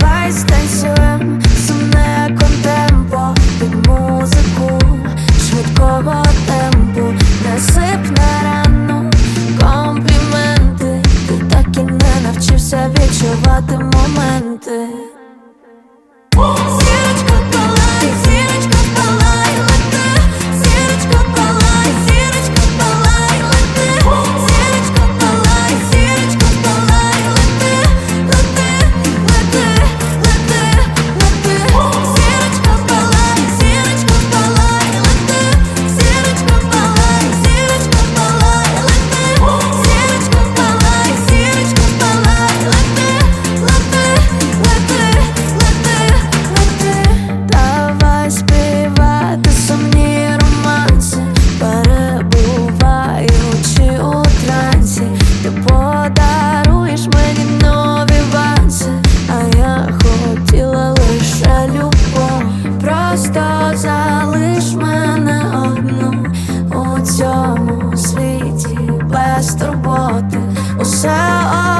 Давай станцюємо сумне контемпо. Під музику швидкого темпу. Насип на рану компліменти, ти так і не навчився відчувати моменти. без турботи, усе.